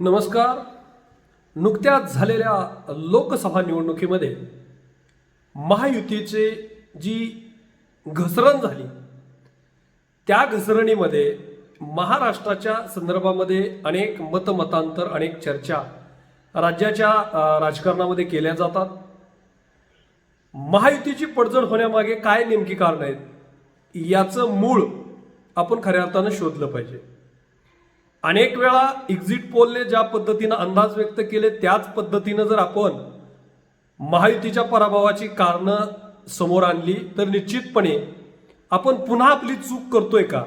नमस्कार. नुकत्याच झालेल्या लोकसभा निवडणुकीमध्ये महायुतीचे जी घसरण झाली त्या घसरणीमध्ये महाराष्ट्राच्या संदर्भामध्ये अनेक मतमतांतर अनेक चर्चा राज्याच्या राजकारणामध्ये केल्या जातात. महायुतीची पडझड होण्यामागे काय नेमकी कारण आहेत याचं मूळ आपण खऱ्या अर्थानं शोधलं पाहिजे. अनेक वेळा एक्झिट पोलने ज्या पद्धतीनं अंदाज व्यक्त केले त्याच पद्धतीनं जर आपण महायुतीच्या पराभवाची कारणं समोर आणली तर निश्चितपणे आपण पुन्हा आपली चूक करतोय का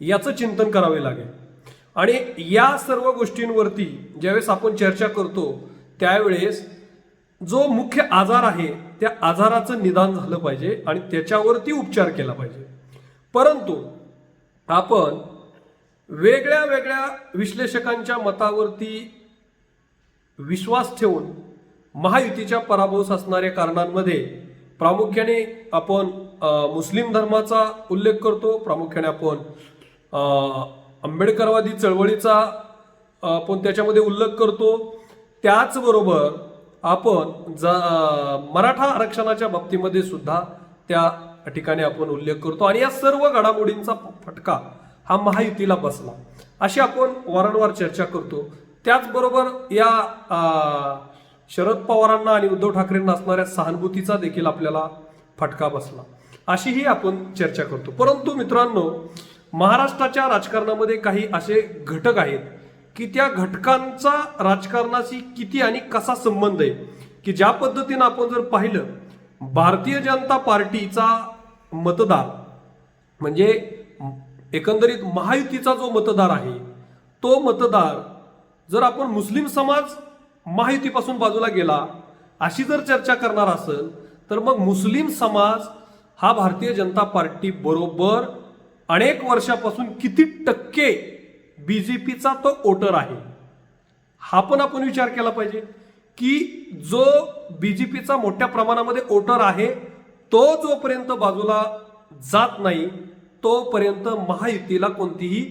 याचं चिंतन करावे लागेल. आणि या सर्व गोष्टींवरती ज्यावेळेस आपण चर्चा करतो त्यावेळेस जो मुख्य आजार आहे त्या आजाराचं निदान झालं पाहिजे आणि त्याच्यावरती उपचार केला पाहिजे. परंतु आपण वेगळ्या वेगळ्या विश्लेषकांच्या मतावरती विश्वास ठेवून महायुतीच्या पराभव असणाऱ्या कारणांमध्ये प्रामुख्याने आपण मुस्लिम धर्माचा उल्लेख करतो. प्रामुख्याने आपण आंबेडकरवादी चळवळीचा आपण त्याच्यामध्ये उल्लेख करतो. त्याचबरोबर आपण ज मराठा आरक्षणाच्या बाबतीमध्ये सुद्धा त्या ठिकाणी आपण उल्लेख करतो. आणि या सर्व घडामोडींचा फटका हा महायुतीला बसला. अशी आपण वारंवार चर्चा करतो. त्याचबरोबर या शरद पवारांना आणि उद्धव ठाकरेंना असणाऱ्या सहानुभूतीचा देखील आपल्याला फटका बसला. अशीही आपण चर्चा करतो. परंतु मित्रांनो महाराष्ट्राच्या राजकारणामध्ये काही असे घटक आहेत की त्या घटकांचा राजकारणाशी किती आणि कसा संबंध आहे की ज्या पद्धतीनं आपण जर पाहिलं भारतीय जनता पार्टीचा मतदार म्हणजे एकंदरीत महायुतीचा जो मतदार आहे तो मतदार जर आपण मुस्लिम समाज महायुतीपासून बाजूला गेला अशी जर चर्चा करणार असेल तर मग मुस्लिम समाज हा भारतीय जनता पार्टी बरोबर अनेक वर्षापासून किती टक्के बी जे पीचा तो वोटर आहे? हा पण आपण विचार केला पाहिजे की जो बी जे पीचा मोठ्या प्रमाणामध्ये वोटर आहे तो जोपर्यंत बाजूला जात नाही तोपर्यंत महायुतीला कोणतीही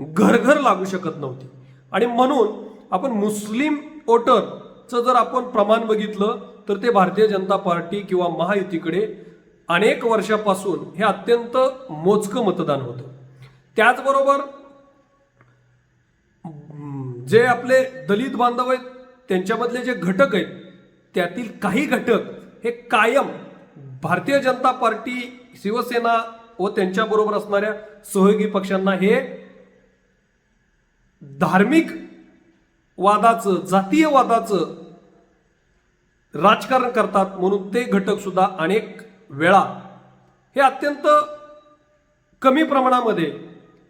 घरघर लागू शकत नव्हती. आणि म्हणून आपण मुस्लिम वोटरचं जर आपण प्रमाण बघितलं तर ते भारतीय जनता पार्टी किंवा महायुतीकडे अनेक वर्षापासून हे अत्यंत मोजकं मतदान होतं. त्याचबरोबर जे आपले दलित बांधव आहेत त्यांच्यामधले जे घटक आहेत त्यातील काही घटक हे कायम भारतीय जनता पार्टी शिवसेना व त्यांच्याबरोबर असणाऱ्या सहयोगी पक्षांना हे धार्मिक वादाचं जातीय वादाचं राजकारण करतात म्हणून ते घटक सुद्धा अनेक वेळा हे अत्यंत कमी प्रमाणामध्ये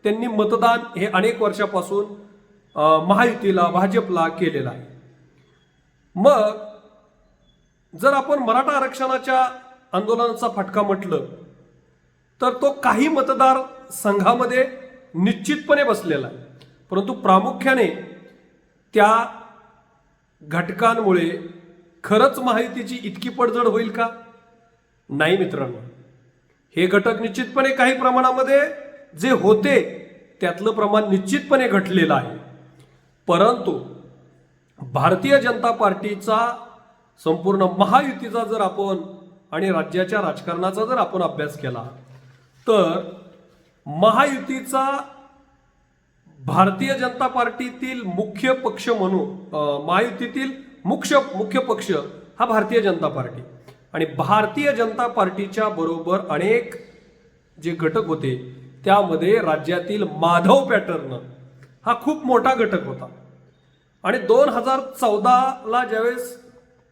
त्यांनी मतदान हे अनेक वर्षापासून महायुतीला भाजपला केलेलं आहे. मग जर आपण मराठा आरक्षणाच्या आंदोलनाचा फटका म्हटलं तर तो काही मतदार संघामध्ये निश्चितपणे बसलेला आहे. परंतु प्रामुख्याने त्या घटकांमुळे खरंच महायुतीची इतकी पडझड होईल का? नाही मित्रांनो. हे घटक निश्चितपणे काही प्रमाणामध्ये जे होते त्यातलं प्रमाण निश्चितपणे घटलेलं आहे. परंतु भारतीय जनता पार्टीचा संपूर्ण महायुतीचा जर आपण आणि राज्याच्या राजकारणाचा जर आपण अभ्यास केला तर महायुतीचा भारतीय जनता पार्टीतील मुख्य पक्ष म्हणून महायुतीतील मुख्य मुख्य पक्ष हा भारतीय जनता पार्टी. आणि भारतीय जनता पार्टीच्या बरोबर अनेक जे घटक होते त्यामध्ये राज्यातील माधव पॅटर्न हा खूप मोठा घटक होता. आणि दोन हजार चौदाला ज्यावेळेस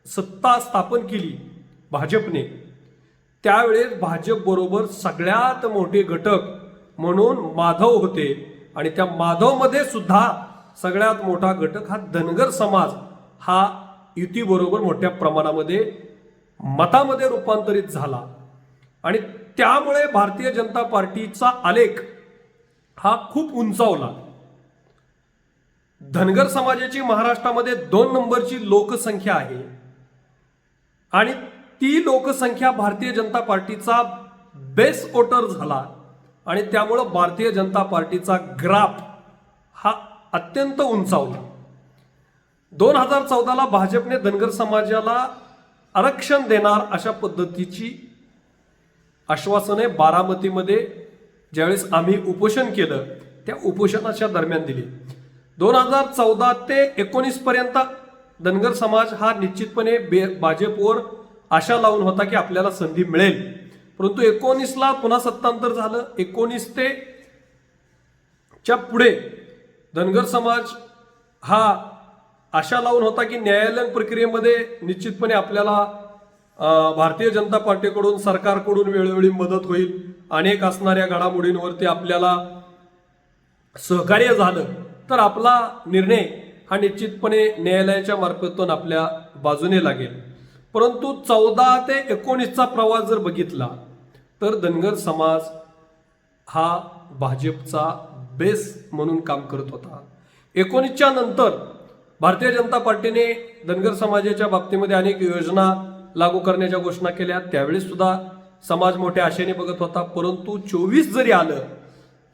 सत्ता स्थापन केली भाजपने त्यावेळेस भाजप बरोबर सगळ्यात मोठे घटक म्हणून माधव होते. आणि त्या माधवमध्ये सुद्धा सगळ्यात मोठा घटक हा धनगर समाज हा युतीबरोबर मोठ्या प्रमाणामध्ये मतामध्ये रूपांतरित झाला. आणि त्यामुळे भारतीय जनता पार्टीचा आलेख हा खूप उंचावला. धनगर समाजाची महाराष्ट्रामध्ये दोन नंबरची लोकसंख्या आहे. आणि ती लोकसंख्या भारतीय जनता पार्टीचा बेस वोटर झाला आणि त्यामुळं भारतीय जनता पार्टीचा ग्राफ हा अत्यंत उंचावला. दोन हजार चौदाला भाजपने धनगर समाजाला आरक्षण देणार अशा पद्धतीची आश्वासने बारामतीमध्ये ज्यावेळेस आम्ही उपोषण केलं त्या उपोषणाच्या दरम्यान दिली. दोन हजार चौदा ते एकोणीसपर्यंत धनगर समाज हा निश्चितपणे बे भाजपवर आशा लावून होता की आपल्याला संधी मिळेल. परंतु एकोणीसला पुन्हा सत्तांतर झालं. एकोणीस ते च्या पुढे धनगर समाज हा आशा लावून होता की न्यायालयीन प्रक्रियेमध्ये निश्चितपणे आपल्याला भारतीय जनता पार्टीकडून सरकारकडून वेळोवेळी मदत होईल. अनेक असणाऱ्या घडामोडींवरती आपल्याला सहकार्य झालं. तर आपला निर्णय हा निश्चितपणे न्यायालयाच्या मार्फतून आपल्या बाजूने लागेल. परंतु चौदा ते एकोणीसचा प्रवास जर बघितला तर धनगर समाज हा भाजपचा बेस म्हणून काम करत होता. एकोणीसच्या नंतर भारतीय जनता पार्टीने धनगर समाजाच्या बाबतीमध्ये अनेक योजना लागू करण्याच्या घोषणा केल्या. त्यावेळेस सुद्धा समाज मोठ्या आशेने बघत होता. परंतु चोवीस जरी आलं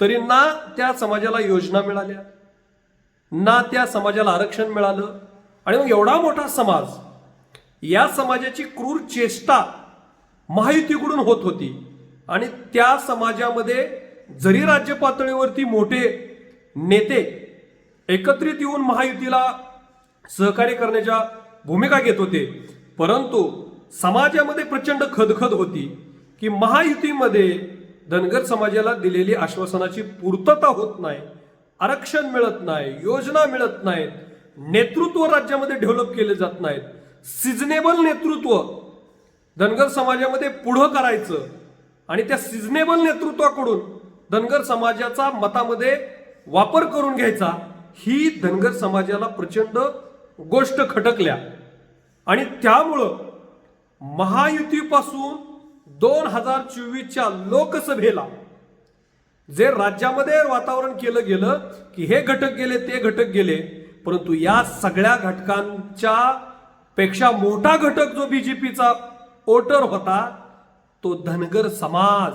तरी ना त्या समाजाला योजना मिळाल्या ना त्या समाजाला आरक्षण मिळालं. आणि मग एवढा मोठा समाज या समाजाची क्रूर चेष्टा महायुतीकडून होत होती. आणि त्या समाजामध्ये जरी राज्य पातळीवरती मोठे नेते एकत्रित येऊन महायुतीला सहकार्य करण्याच्या भूमिका घेत होते परंतु समाजामध्ये प्रचंड खदखद होती की महायुतीमध्ये धनगर समाजाला दिलेली आश्वासनाची पूर्तता होत नाही आरक्षण मिळत नाही योजना मिळत नाहीत नेतृत्व राज्यामध्ये डेव्हलप केले जात नाहीत. सिजनेबल नेतृत्व धनगर समाजामध्ये पुढं करायचं आणि त्या सिजनेबल नेतृत्वाकडून धनगर समाजाचा मतामध्ये वापर करून घ्यायचा ही धनगर समाजाला प्रचंड गोष्ट खटकल्या. आणि त्यामुळं महायुतीपासून दोन हजार चोवीसच्या लोकसभेला जे राज्यामध्ये वातावरण केलं गेलं की हे घटक गेले ते घटक गेले परंतु या सगळ्या घटकांच्या पेक्षा मोठा घटक जो बीजेपीचा वोटर होता तो धनगर समाज.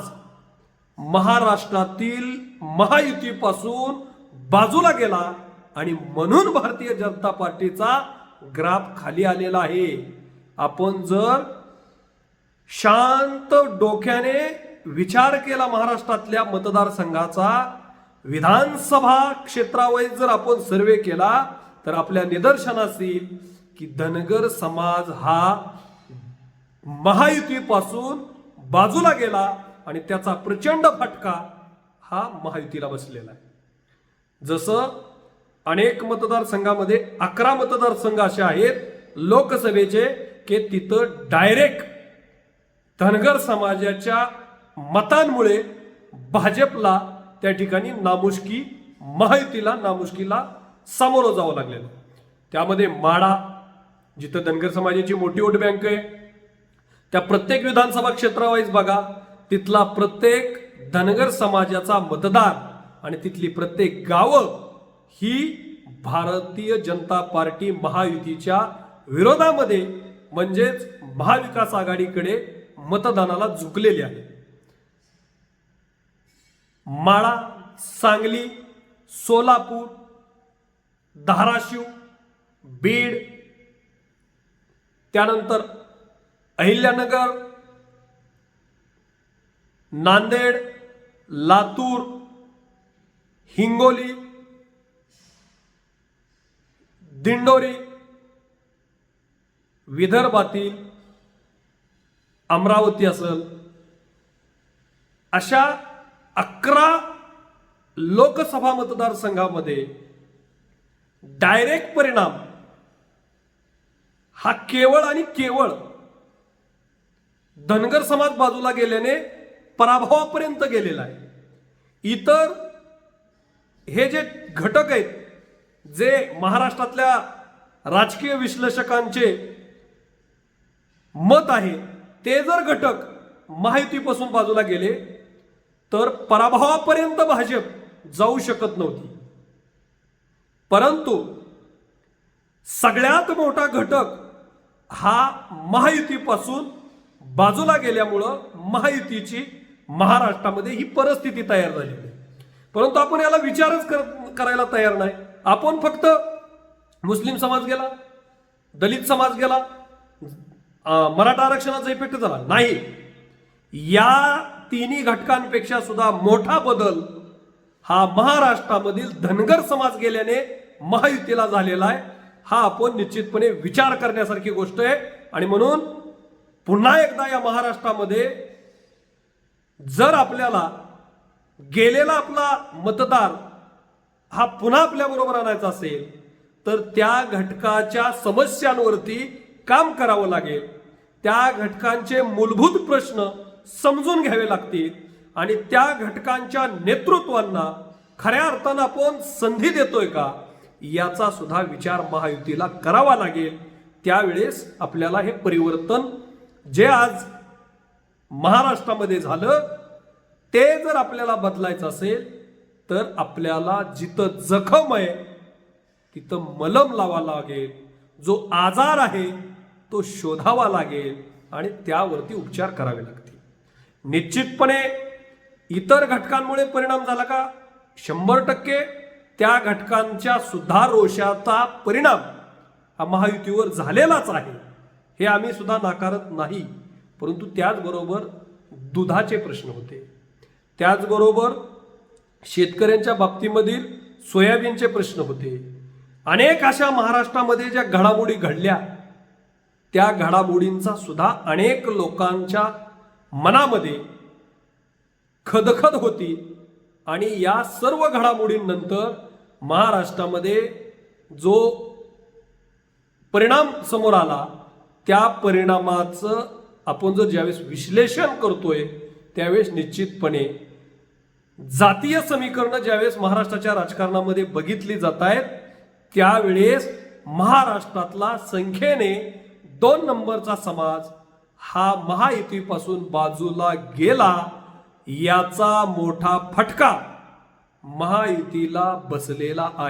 महाराष्ट्रातील महायुतीपासून बाजूला गेला आणि म्हणून भारतीय जनता पार्टीचा ग्राफ खाली आलेला आहे. आपण जर शांत डोक्याने विचार केला महाराष्ट्रातल्या मतदारसंघाचा विधानसभा क्षेत्रावर जर आपण सर्वे केला तर आपल्या निदर्शनास येईल की धनगर समाज हा महायुतीपासून बाजूला गेला आणि त्याचा प्रचंड फटका हा महायुतीला बसलेला आहे. जसं अनेक मतदारसंघामध्ये अकरा मतदारसंघ असे आहेत लोकसभेचे की तिथं डायरेक्ट धनगर समाजाच्या मतांमुळे भाजपला त्या ठिकाणी नामुष्की महायुतीला नामुष्कीला सामोरं जावं लागलेलं. त्यामध्ये माडा जिथं धनगर समाजाची मोठी वोट बँक आहे. त्या प्रत्येक विधानसभा क्षेत्रावाईज बघा तिथला प्रत्येक धनगर समाजाचा मतदार आणि तिथली प्रत्येक गावं ही भारतीय जनता पार्टी महायुतीच्या विरोधामध्ये म्हणजेच महाविकास आघाडीकडे मतदानाला झुकलेली आहे. माळा सांगली सोलापूर धाराशिव बीड त्यानंतर अहिल्यानगर नांदेड लातूर हिंगोली दिंडोरी विदर्भातील अमरावती असेल. अशा अकरा लोकसभा मतदारसंघामध्ये डायरेक्ट परिणाम हा केवळ आणि केवळ धनगर समाज बाजूला गेल्याने पराभवापर्यंत गेलेला आहे. इतर हे जे घटक आहेत जे महाराष्ट्रातल्या राजकीय विश्लेषकांचे मत आहे ते जर घटक माहितीपासून बाजूला गेले तर पराभवापर्यंत भाजप जाऊ शकत नव्हती. परंतु सगळ्यात मोठा घटक हा महायुतीपासून बाजूला गेल्यामुळं महायुतीची महाराष्ट्रामध्ये ही परिस्थिती तयार झालेली आहे परंतु आपण याला विचारच कर- करायला तयार नाही. आपण फक्त मुस्लिम समाज गेला दलित समाज गेला मराठा आरक्षणाचा इफेक्ट झाला. नाही. या तिन्ही घटकांपेक्षा सुद्धा मोठा बदल हा महाराष्ट्रामधील धनगर समाज गेल्याने महायुतीला झालेला आहे. हा आपण निश्चितपणे विचार करण्यासारखी गोष्ट आहे. आणि म्हणून पुन्हा एकदा या महाराष्ट्रामध्ये जर आपल्याला गेलेला आपला मतदार हा पुन्हा आपल्याबरोबर आणायचा असेल तर त्या घटकाच्या समस्यांवरती काम करावं लागेल. त्या घटकांचे मूलभूत प्रश्न समजून घ्यावे लागतील आणि त्या घटकांच्या नेतृत्वांना खऱ्या अर्थानं आपण संधी देतोय का? याचा सुद्धा विचार महायुतीला करावा लागेल. त्यावेळेस आपल्याला हे परिवर्तन जे आज महाराष्ट्रामध्ये झालं ते जर आपल्याला बदलायचं असेल तर आपल्याला जिथं जखम आहे तिथं मलम लावा लागेल. जो आजार आहे तो शोधावा लागेल आणि त्यावरती उपचार करावे लागतील. निश्चितपणे इतर घटकांमुळे परिणाम झाला का? शंभर टक्के. त्या घटकांच्या सुद्धा रोषाचा परिणाम हा महायुतीवर झालेलाच आहे. हे आम्ही सुद्धा नाकारत नाही. परंतु त्याचबरोबर दुधाचे प्रश्न होते. त्याचबरोबर शेतकऱ्यांच्या बाबतीमधील सोयाबीनचे प्रश्न होते. अनेक अशा महाराष्ट्रामध्ये ज्या घडामोडी घडल्या त्या घडामोडींचा सुद्धा अनेक लोकांच्या मनामध्ये खदखद होती आणि या सर्व घडामोडींनंतर महाराष्ट्रामध्ये जो परिणाम समोर आला त्या परिणामाचं आपण जर ज्यावेळेस विश्लेषण करतोय त्यावेळेस निश्चितपणे जातीय समीकरणं ज्यावेळेस महाराष्ट्राच्या राजकारणामध्ये बघितली जात आहेत त्यावेळेस महाराष्ट्रातला संख्येने दोन नंबरचा समाज हा महायुतीपासून बाजूला गेला याचा मोठा फटका महायुतीला बसलेला आहे.